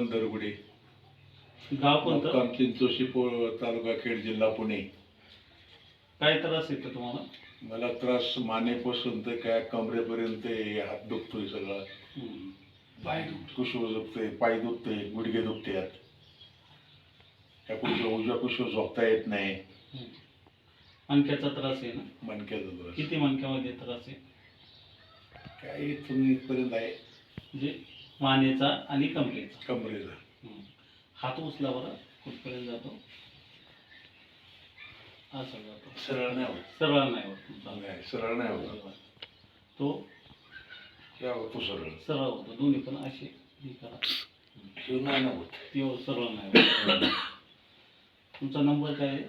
बबन दरगुडे. गाव कोणतं? मुक्काम चिंचोशी पो तालुका खेड जिल्हा पुणे. काय त्रास येतो तुम्हाला? मला त्रास मानेपासून ते काय कमरेपर्यंत हे हात दुखतोय सगळा. हम्म. कुशव दुखते पाय दुखते गुडघे दुखतात. त्या कुशव उजव्या कुशव झोपता येत नाही. मणक्याचा त्रास आहे ना? मणक्याचा त्रास. किती मणक्यामध्ये त्रास आहे? काय इथून इथपर्यंत आहे. म्हणजे मानेचा आणि कमरेचा कमरेचा हम्म. हात उचला बरं कुठपर्यंत जातो? असं जातो. सरळ नाही होत. सरळ नाही होत. तुमचा. नाही सरळ नाही होत. तो या होतो सरळ. सरळ होतो. दोन्ही पण असे हे करा. शिव नाही ना होत. तो सरळ नाही होत. तुमचा नंबर काय आहे?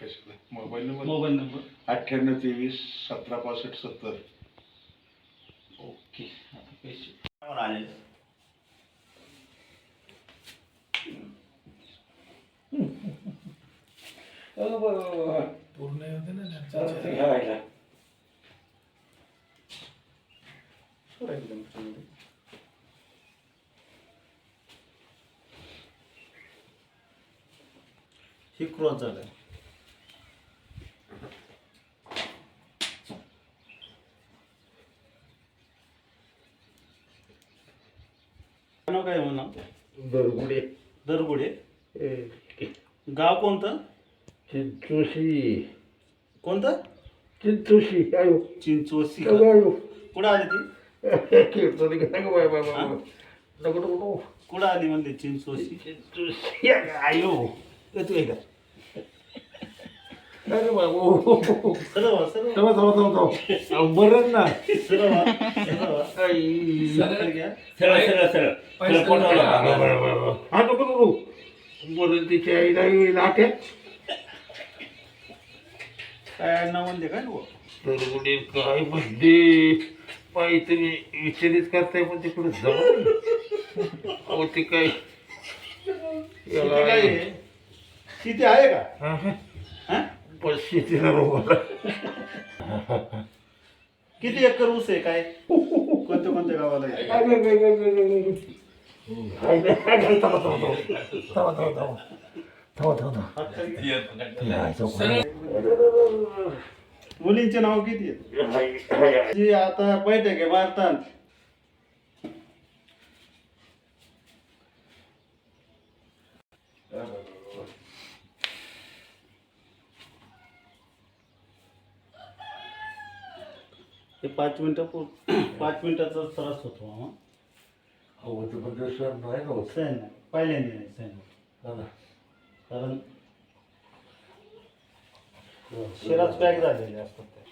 कशाला मोबाईल नंबर? Mobile number. अठ्ठ्याण्णव तेवीस सतरा पासष्ट सत्तर. ओके. आता पैसे. पूर्ण होते ना हे क्रॉस झालंय. नाव काय म्हणा दरगुडे. दरगुडे? गाव कोणतं? चिंचोशी. कोणतं? चिंचोशी आयो. आयो कुठं आली ती? कीर्तन नको बाय बाय बाय नको नको नको. कुठं आली म्हणली चिंचोसी चिंचोशी अगं आयो येतो का अरे बाबू सरळ वा, सरळ वा. थांबा थांबा थांबा बरं ना सरळ वा, सरळ. आई. सरळ घ्या. हा नको नको बरं तिच्या आईला काय नाव म्हणते काय नको दरगुडे काय म्हणते पायी तुम्ही विचारित करताय पण तिकडे जाऊ अहो ते काय काय आहे? का हा, हा. पण शेतीला रोगाला किती एकर ऊस आहे काय? कोणत्या कोणत्या गावाला आहे? मुलींचे नाव किती आहेत जी आता बैठक आहे भारतात ते पाच मिनिटं पू- पाच मिनिटाचा त्रास होतो मामा. सहन नाही पहिल्यांदा नाही सहन होत. कारण शिराच पॅक झालेले असतात ते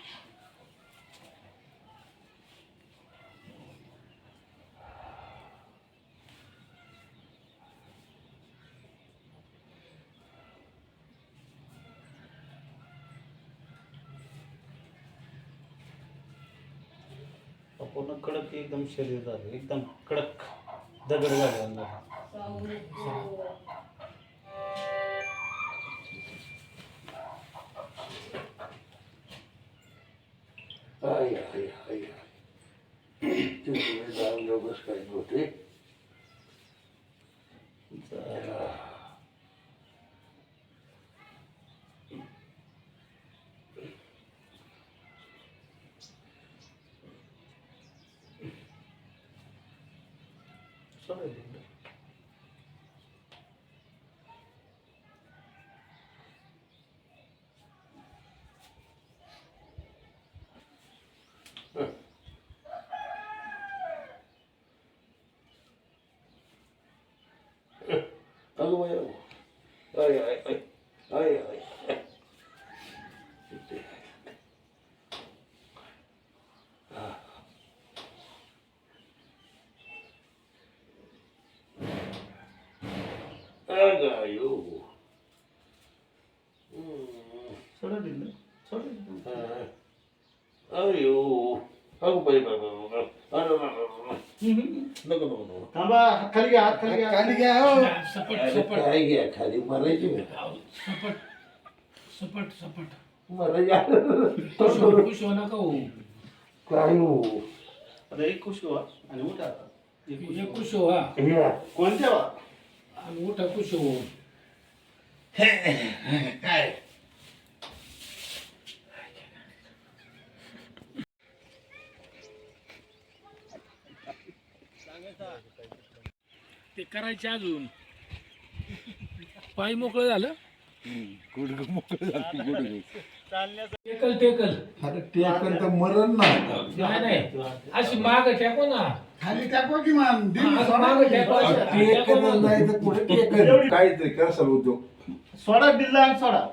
पूर्ण कडक एकदम शरीर झालं एकदम कडक दगड झाले söyledim ben. Evet. Ay ay ay ay ay ay. हो. अरे काय घ्या खाली मरायची सपट सपट सपट. मरायची खुश हो नका हो काय हो? आता एक खुश व्हा आणि उठा आता. एकूश हा. कोणत्या वा आणि मोठा कुश हो काय? ते करायचे अजून. पाय मोकळं झालं? टेकल टेकल. अरे ते तर मरण नाही. नाही अशी माग टाको ना. खाली टाकवा की मान माग टाको अशी. टाको ना. नाही तर पुढे टेकल? काय ते? कसं उद्योग. सोडा बिल्ला आणि सोडा.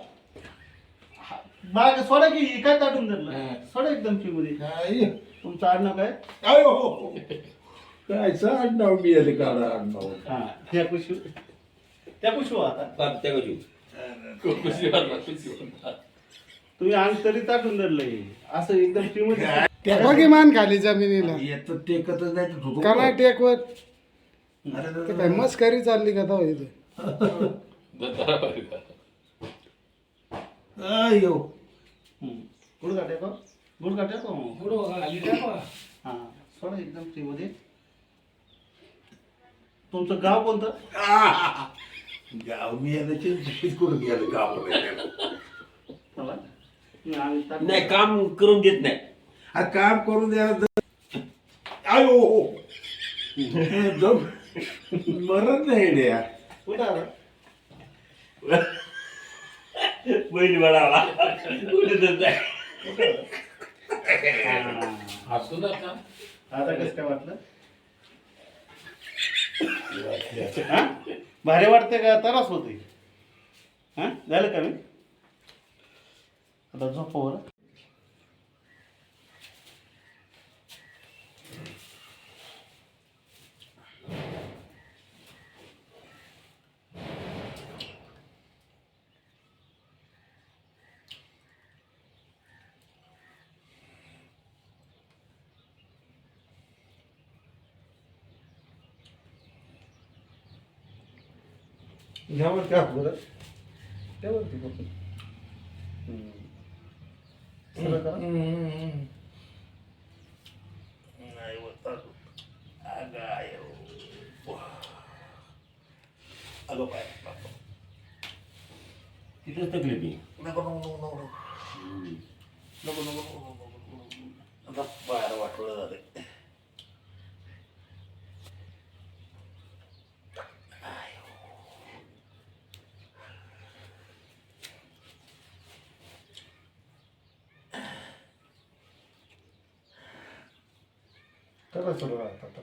हा, माग सोडा की काय काढून धरलं? सोडा एकदम फ्री मध्ये काय? तुमचं आडनाव काय? अयो आडनाव काढा आडनाव हा त्या कुशी त्या कुशी हो आता तुम्ही अंग तरी ताटून धरलंय असं एकदम मान खाली जमिनीला. येत टेकतच नाही तर धुतो. करा टेकवर अरे ते काय मस्करी चालली का तो इथे? गुड का गुड का पुढं खाली टाको हा सोडा एकदम फ्री मध्ये तुमचं गाव कोणतं? गाव मी याला चिंचित करून गेलं गाव ताटून- नाही काम करून देत नाही. काम करून तर- अयो दम मरण नाही रे यार. कुठं आला? बैल नाही. हा. असू नका आता कसं काय वाटलं? हा? भारी वाटते का? त्रास होते हां? झालं का मी? आता झोपा का बरं त्यावरती बघ सरळ करा. नाही होत अजून. अगं आयो. अगं बाय बाप. तिथेच तकलीफ आहे. नको नको नको नको नको. नको नको नको नको नको नको. आता बाहेर वाटलं झालं करा सरळ आता आता.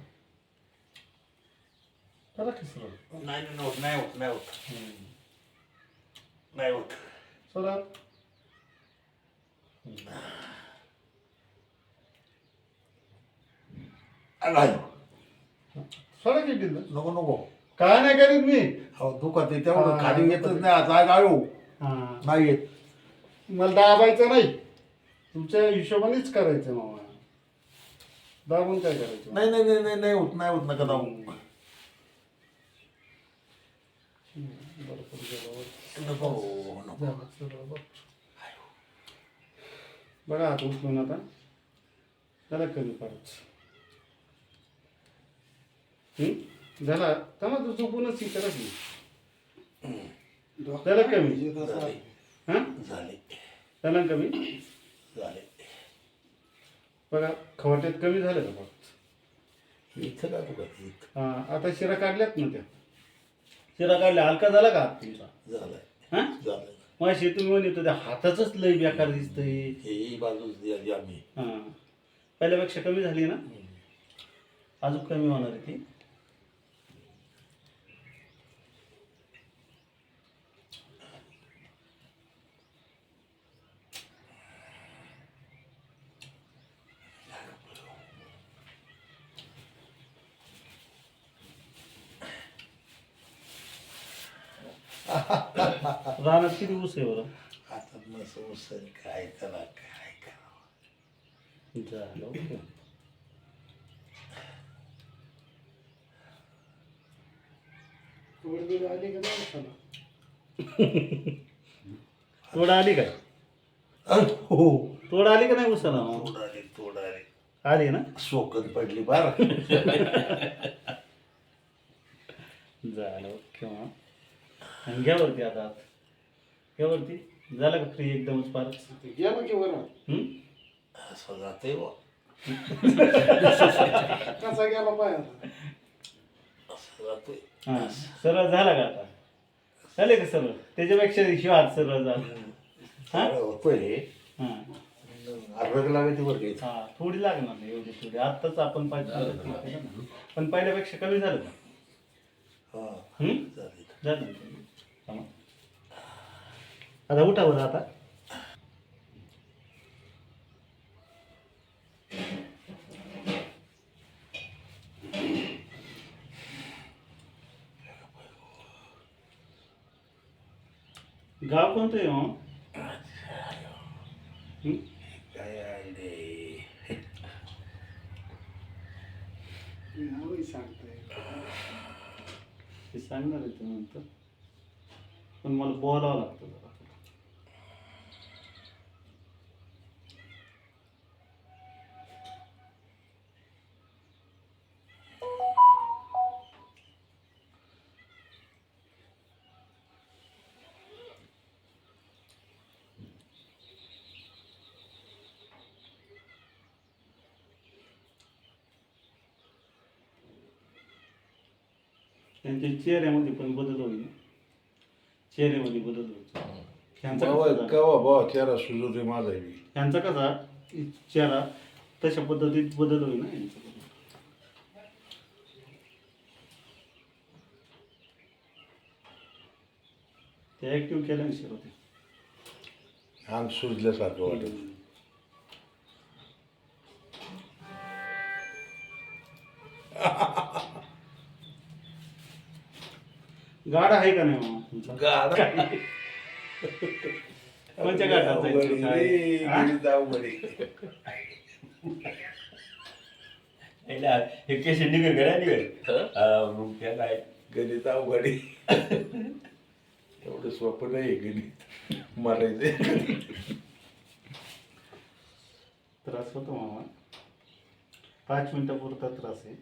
करा की सरळ नाही नाही होत नाही होत नाही होत. नाही होत. अगं आयो. सरळ की दिलं नको नको. काय नाही करीत मी. अहो दुखत आहे तेवढं हा, खाली येतच आहे. नाही आता गायो हा. नाही येत. मला दाबायचं नाही. तुमच्या हिशोबानेच करायचं मामा. दाबून काय करायचं? नाही नाही नाही नाही नाही होत नाही होत नका दाऊ बरं, पुढे गेल्यावर. नको. नको झालं, बघ. बघा आता उचलून आता. त्याला कमी करायचं हम्म? झाला. त्याला तू चुकूनच ही करा की. त्याला कमी? झाले. हा? झाले. त्याला कमी? झाले. बघा खवट्यात कमी झालं का बघ इथं इथं हा आता शिरा काढल्यात ना त्या. शिरा काढल्या हलका झाला का हात तुमचा? झालंय. हा? झालंय. माझी तुम्ही म्हणत होत्या हाताचंच लय बेकार दिसतंय. ही बाजूच आम्ही हा. पहिल्यापेक्षा कमी झाली ना? अजून कमी होणार आहे ती. रानात किती ऊस आहे बरं? आता मग संसार काय त्याला काय करावं? झालं ओके. का? तोडा आली काय अरे, हो. तोडा आली का नाही उसाला तोडाले तोडाले आली ना? सोकत पडली बार. झालं ओके मग. आणि घ्या वरती आता. आत. घ्या वरती झालं का फ्री एकदमच फार? गेला की बरं हम्म? असं जाते कसा गेला पाय असं जाते हा सरळ झाला का आता? झाले का सरळ? त्याच्यापेक्षा शिवाय सरळ झाला. हा? पहिले हा. अर्ध लागायची बरं हा थोडी लागणार नाही एवढी थोडी आत्ताच आपण पाहिजे पण पहिल्यापेक्षा कमी झालं का? हा. हम्म? चालेल. झालं. ना? थांबा. आता उठा बरं आता गाव कोणतं आहे हो हं? काय आहे रे नावही सांगताय ते सांगणार आहे ते नंतर पण मला बोलावं लागतं जरा त्यांच्या चेहऱ्यामध्ये पण बदल होईल चेहऱ्यामध्ये बदल होईल. ह्यांचा बाबा कसा कवा बाबा चेहरा सुजू रे माझा बी ह्यांचा कसा चेहरा तशा पद्धतीत बदल होईल ना यांचा. ते ऍक्टिव्ह केल्याने होते अंग सुजल्यासारखं वाटत. गाडा आहे का नाही मामा तुमचा? गाडा कोणत्या गाठात जायचं काय? हा? हे? केस निघेल नाही निघेल. हा, मग त्या काय? गणित अवघडी एवढं सोपं नाही गणित. मारायचे त्रास होतो मामा. पाच मिनिटापुरता त्रास आहे.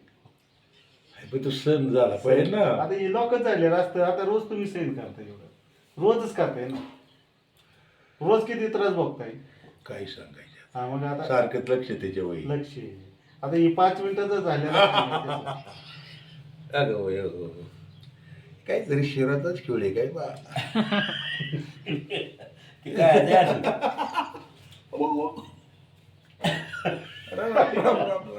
पण तो सण झाला. पाहिजे ना आता हे लोकच झाले रस्ते आता रोज तुम्ही सहन करताय एवढं. रोजच करताय ना. रोज किती त्रास बघताय काही सांगायचं हा मग आता सारखंच लक्ष त्याच्या वय लक्ष आहे. आता ही पाच मिनिटाचं झालं ना, अगं होय, अगं होय. काहीतरी शिरातच खेळ आहे काय बा? ते काय ते असं. राम, राम, राम, राम,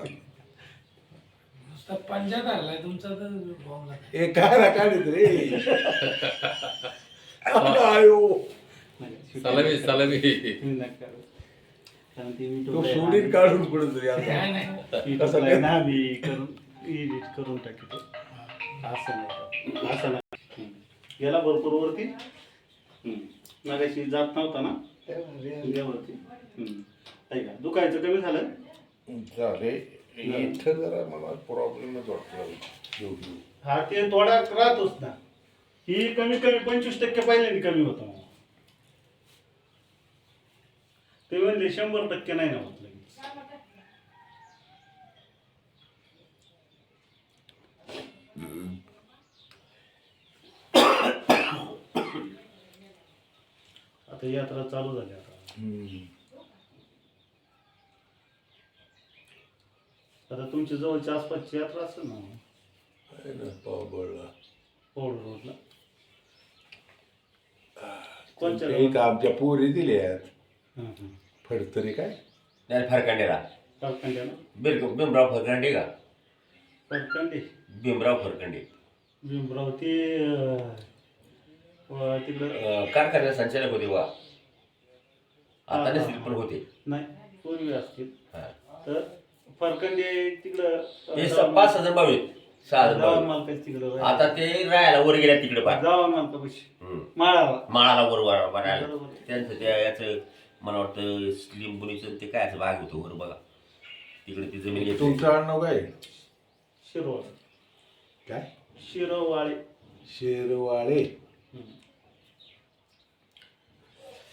नुसता पंजा धरलाय तुमचा तर बॉम्बला ए काय रा काढत रे आयो. नाही, सलामी सलामी. ते मी तो टोकलाय ना. सोडीन काढून तरी आता काय? नाही कसं काय? करून एडिट करून टाकतो असं नाही. असं नाही. हम्म. गेला भरपूर वरती? हम्म. मगाशी जात नव्हता ना? द्या वरती. हम्म. आहे का दुखायचं कमी झालं? झाले. इथं जरा मला प्रॉब्लेमच वाटतो. हा ते थोडा राहतोच ना ही कमी कमी पंचवीस टक्के पहिल्यांदा कमी होतं ते म्हणले शंभर टक्के नाही ना होत आता यात्रा चालू झाली आता. आता तुमच्या जवळच्या आसपासची यात्रा असेल ना आहे ना पावबळला पौड रोडला कोणच्या एक आमच्या पोरी दिल्यात हं, हं. फडतरी काय? नाही फरकांडेला फरकंड्या ना बिलकुल भीमराव फरकांडे का? फरकंडे भीमराव फरकांडे भीमराव ते अं, व तिकडं अं, कारखान्यात संचालक होते वा आता नसतील पण होते. नाही पूर्वी असतील. हा. तर फरकंडे तिकडं ते स- पाच हजार सहा मालकाच तिकडं आता ते राहायला वर गेल्या तिकडे मालकापाशी. माळाला. माळाला वर वर राहायला बरोबर. त्यांचं त्या याचं मला वाटतं स्लिम बुनीचं ते काय असं भाग होतो वर बघा. तिकडे ती जमीन घेतली. तुमचं आडनाव काय? शिरवाळ काय? शिरवाळे शेरवाळे हं.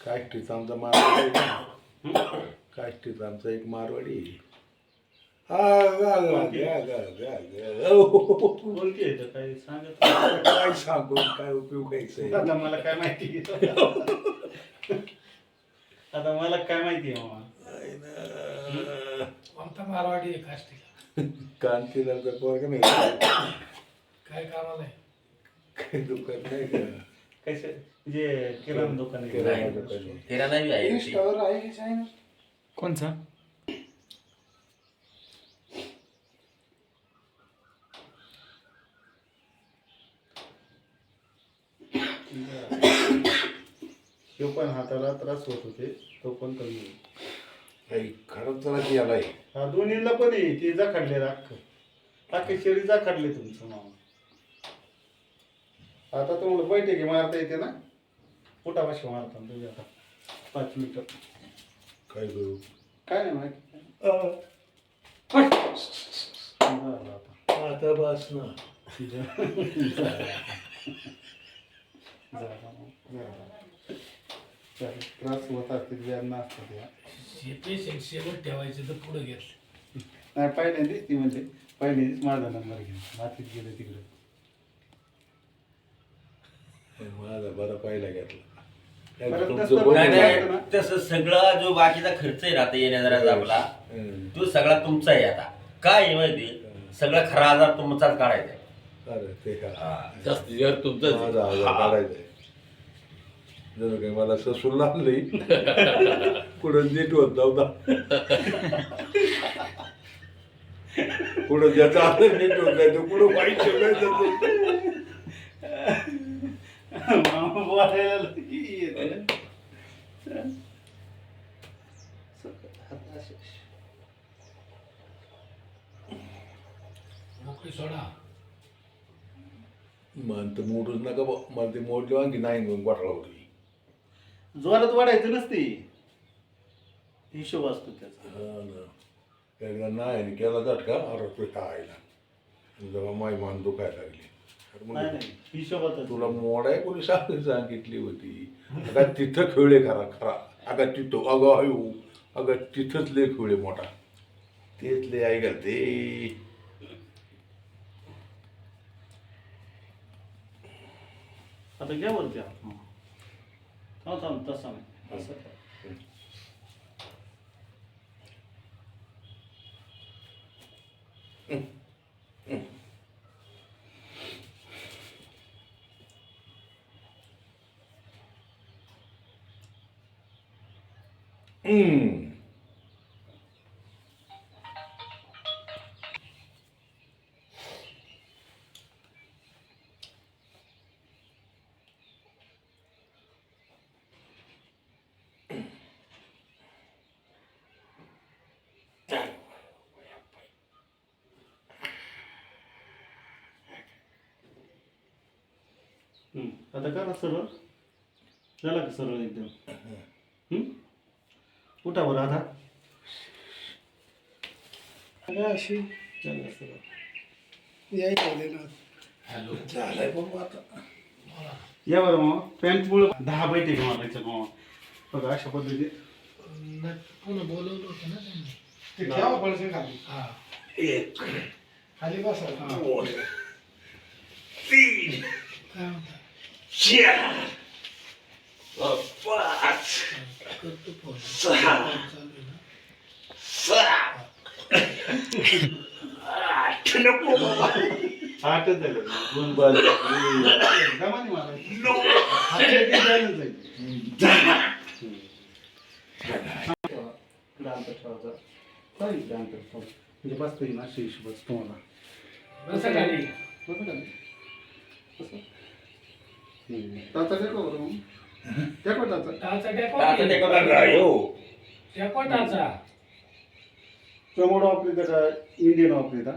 काष्टीचा आमचा मारवाडी. काष्टीचा आमचा एक मारवाडी? आहे. कोणती आहे तर काही सांगत काय सांगू काय उपयोग आहे आता मला काय माहिती आता मला काय माहिती आहे मामा मारवाडी आहे काष्टीला कांतीला तर पोरग नाही काय कामाला आहे काही दुकान नाही का कसे जे किराणा दुकान आहे किराणा नाही. दुकान आहे. आहे ते. की कोणचा तो पण हाताला त्रास होत होते तो पण कमी होईल काही खरंच जरा गेलाय हा दोन्हीला पण आहे ते जाखडले अख्खं अख्खे शरीर जाखडले तुमचं मामा. आता तुम्हाला बैठकी मारता येते ना? पोटा भाषा मारता ना तुम्ही आता. पाच मिनिटं. काय करू? काय नाही माहिती. झालं आता. आता बस ना. त्रास होत असतील व्यायाम असतात या हे पेशंट शेवट ठेवायचे तर पुढे घेतलं नाही पहिल्यांदाच ती म्हणजे पहिल्यांदाच माझा नंबर घेऊन मातीत गेलं तिकडे माझा बरा पहिला घेतला परत तुमचं नसतं बघू नाही ना. नाही तसं सगळा जो बाकीचा खर्च आहे ना आता येण्या जरा आपला हं. तो सगळा तुमचा आहे आता काय आहे माहिती सगळा खरा आजार तुमचाच काढायचा आहे. अरे ते का हा. जास्तीत जास्त तुमचंच आहे. माझा आजार काढायचा जर काही मला ससून लागली पुढं नीट होत नव्हता. पुढं ज्याचा आजार नीट होत नाही तो पुढं वाईट ठेवायचं मन तर मोडूच नका. मला ते मोडली वांगी नाही म्हणून गोठला होती. जोरात वाढायचं नसते. हिशोब असतो त्याचा. एकदा नाही केला झटका अरे तो खायला जेव्हा माय मान दुखायला लागली. नाही नाही. हिशोबात तुला मोडाय कोणी सांग सांगितली होती? अगं तिथं खेळले खरा खरा. अगं तिथं अगं अयो अगं तिथंच लय खेळले मोठा. तेच लय आई घालते. आता घ्या वरती हात. थांब थांब तसा नाही असं कर. हम्म. हम्म. आता करा सरळ. झाला का सरळ एकदम. हम्म? उठा बरं आता अशी. झालं सरळ. यायचं ना. हॅलो. झालंय आता. या बरं मग. पॅन्टमुळे दहा बैठे मारायचं मग. बघा अशा पद्धती न- पुन्हा बोलवलं होतं ना ते खाली. हा. खाली बसा. काय म्हणता करतो फोन चालू आहे ना आठच झालं दोन बस. काय इकडं अंतर ठेवा. म्हणजे बसता येईल अशा हिशोबाच तुम्हाला बसा खाली बसं नाही? बसं. टेकवा टाचा. टाचा आता टेकवा ते की? करा. हो. टेकवा टाचा चमोड वापरीता का? इंडियन वापरीता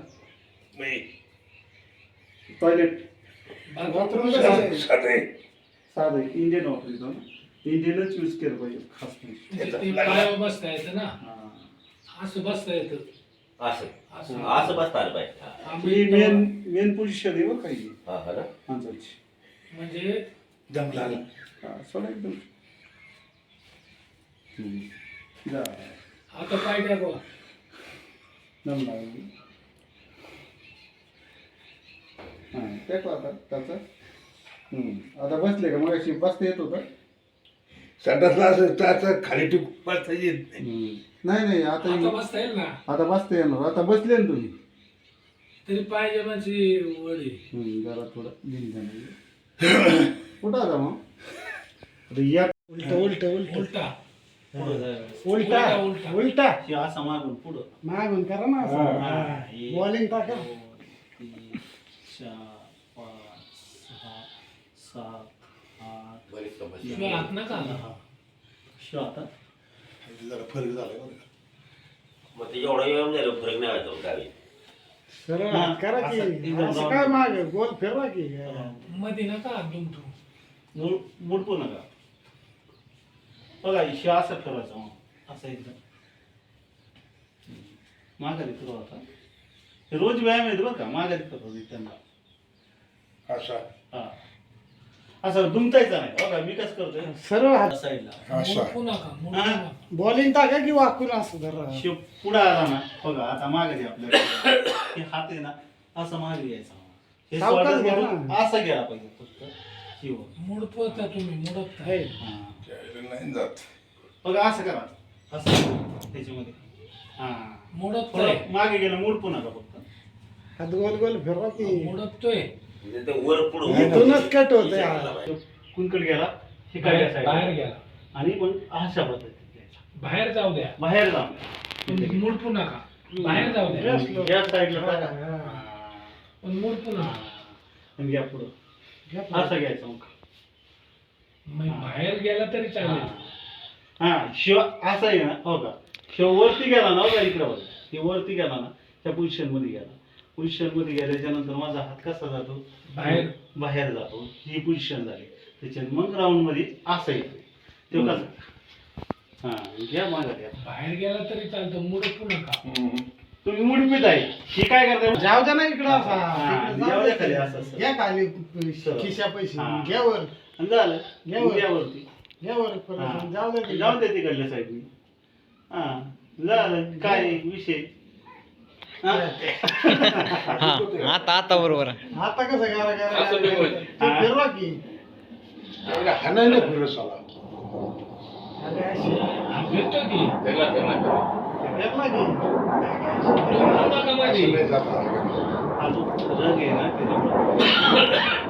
टॉयलेट बाथरूम कसं आहे? साधं. इंडियन वापरीतो ना इंडियनच यूज केलं पाहिजे खास. म्हणजे ते पायावर बसता येतं ना. हा. असं बसता येतं. असं. असं. बसता आलं पाहिजे. मेन मेन पोझिशन आहे बरं काही. हा हा म्हणजे जमला हा, सोडा एकदम हम्म. जा. आता पाय टाकवा. दम लागली हां टेकवा आता त्याचं. हम्म. आता बसले का? मग बसता येत होतं. संडासला असं त्याचं खाली टिप बसता येत नाही. नाही नाही आता आता बसता येईल ना? आता बसता येणार. आता बसले ना तुम्ही. तरी पाहिजे म्हणजे वडी. हम्म, जरा थोडं दिन कुठं आता मग आता या उलट उलट उलट उलटा. उलटा उलटा. उलटा असं मागून पुढं मागून करा ना हा, हे. बॉलिंग टाका दोन, तीन, चार पाच सहा सात आठ बरीच समस्या शिवाय हात नका आला. दहा. शिव आता जरा फरक झाला बरं का. मग ते एवढा व्यायाम झाला फरक नाही व्हायचा गावी सरळ हात करा की. असं एकदम असं round. काय माग? गोल फिरवा की. मध्ये नका बघा शिव असं फिरवायचं मग. असं एकदम माघारी फिरवा आता. हे रोज व्यायाम येतो बरं का? माघारी फिरवा त्यांना असा. हा. असं दुमतायचं नाही. बघा मी कसं करतोय? सरळ हात साईडला असा नका हा. नका. बॉलिंग टाका की वाकून असं जरा? शिव पुढे आला ना बघा आता मागे आपल्याला. हे हात आहे ना असं मागे यायचा. हे सावकाश घ्या मधून ना. असं गेला पाहिजे फक्त. शिव. मुडपवता तुम्ही मुडपता हे. हा. त्यावेळेला नाही जात. बघा असं करा. असं त्याच्यामध्ये. हा. मुडपतोय थोडं मागे गेलं मूड पुन्हा का फक्त? हात गोल गोल फिरवा की. मुडपतोय म्हणजे ते वर पुढं इथूनच कट होतंय हा. होतं कुणकड गेला? हे काय बाहेर बाहेर गेला. आणि पण अशा पद्धतीत घ्यायचा. बाहेर जाऊ द्या. बाहेर जा पण मुडपू नका बाहेर जाऊ द्या. या साईडला टाका. हा. हा. पण मुडपू नका आणि घ्या पुढं. असं घ्यायचं मग. मग बाहेर गेला तरी चालेल. हा. शिव असं आहे ना हो का? शिव वरती गेला ना हो का इकडं? बघा हे वरती गेला ना त्या पोझिशनमध्ये गेला. पोझिशनमध्ये गेल्याच्यानंतर माझा हात कसा जातो? बाहेर. बाहेर जातो. ही पोझिशन झाली. त्याच्यात मग राऊंडमध्ये असं येतो. ते कसं? हा घ्या माझा घ्या. बाहेर गेला तरी चालतं. मुडपू नका तुम्ही मुडपीत आहे. ही काय करताय? जाऊ द्या ना इकडं असा. हा, तिकडं जाऊ द्या खाली. असं, असं. घ्या खाली. खिशा पैसे. हा. घ्या वर. आणि झालं. घ्या वर. घ्या वरती. घ्या वर परत. जाऊ द्या जाऊन दे तिकडल्या साईडनी हा झालं. काय विषय? हा. आता आता बरोबर आहे. आता कसं करा करा असं बी होईल. ते फिरवा की हाणायला. हा, त्याला त्याला. फिरला की दुमटू नका मध्ये असं नाही जात जो रंग आहे ना त्याच्यामुळे